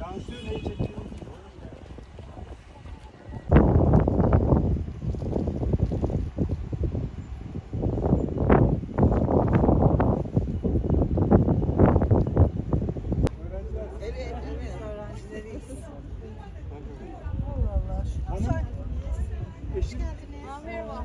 Yansıyor neyi çekiyor? Merhaba.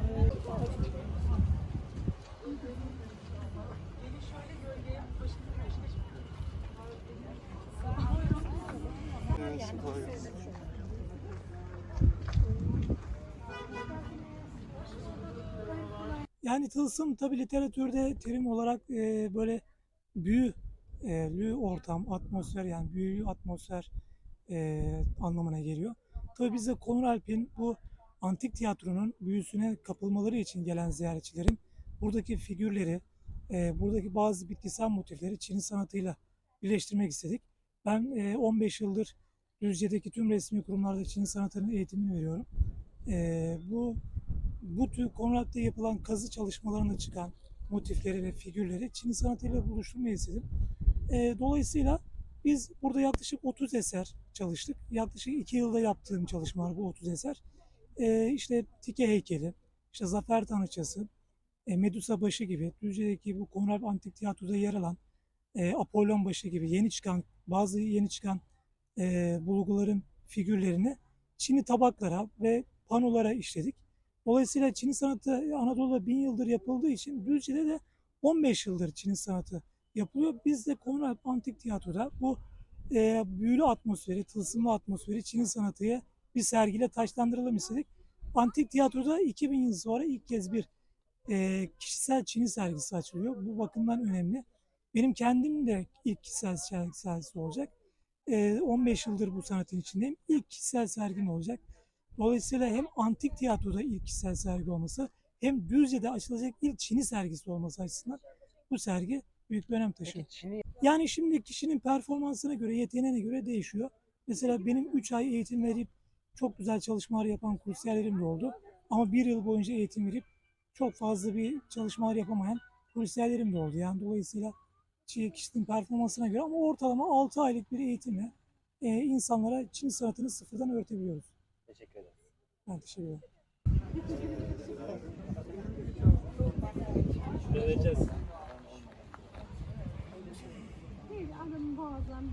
Yani tılsım tabi literatürde terim olarak e, böyle büyü, e, ortam, atmosfer yani büyülü atmosfer e, anlamına geliyor. Tabi biz de Konur Alp'in bu antik tiyatronun büyüsüne kapılmaları için gelen ziyaretçilerin buradaki figürleri, e, buradaki bazı bitkisel motifleri Çin sanatıyla birleştirmek istedik. Ben e, 15 yıldır Düzce'deki tüm resmi kurumlarda Çin sanatının eğitimini veriyorum. E, bu bu tür Konrad'da yapılan kazı çalışmalarında çıkan motifleri ve figürleri Çin sanatıyla buluşturmayı istedim. E, dolayısıyla biz burada yaklaşık 30 eser çalıştık. Yaklaşık 2 yılda yaptığım çalışmalar bu 30 eser. E, işte Tike heykeli, işte Zafer Tanrıçası, e, Medusa başı gibi, Düzce'deki bu Konrad Antik Tiyatro'da yer alan e, Apollon başı gibi yeni çıkan, bazı yeni çıkan e, bulguların figürlerini Çin'i tabaklara ve panolara işledik. Dolayısıyla Çin sanatı Anadolu'da bin yıldır yapıldığı için Düzce'de de 15 yıldır Çin sanatı yapılıyor. Biz de Konrad Antik Tiyatro'da bu e, büyülü atmosferi, tılsımlı atmosferi Çin sanatıyla bir sergiyle taşlandıralım istedik. Antik Tiyatro'da 2000 yıl sonra ilk kez bir e, kişisel Çin'i sergisi açılıyor. Bu bakımdan önemli. Benim kendim de ilk kişisel sergi- sergisi olacak. E, 15 yıldır bu sanatın içindeyim. İlk kişisel sergim olacak. Dolayısıyla hem antik tiyatroda ilk kişisel sergi olması hem Düzce'de açılacak ilk Çin'i sergisi olması açısından bu sergi büyük bir önem taşıyor. Yani şimdi kişinin performansına göre, yeteneğine göre değişiyor. Mesela benim 3 ay eğitim verip çok güzel çalışmalar yapan kursiyerlerim de oldu. Ama bir yıl boyunca eğitim verip çok fazla bir çalışmalar yapamayan kursiyerlerim de oldu. Yani dolayısıyla kişinin performansına göre ama ortalama 6 aylık bir eğitimle e, insanlara Çin sanatını sıfırdan öğretebiliyoruz. Teşekkür ederim. Ben teşekkür ederim. Şuraya vereceğiz. Değil, adamın boğazlarını.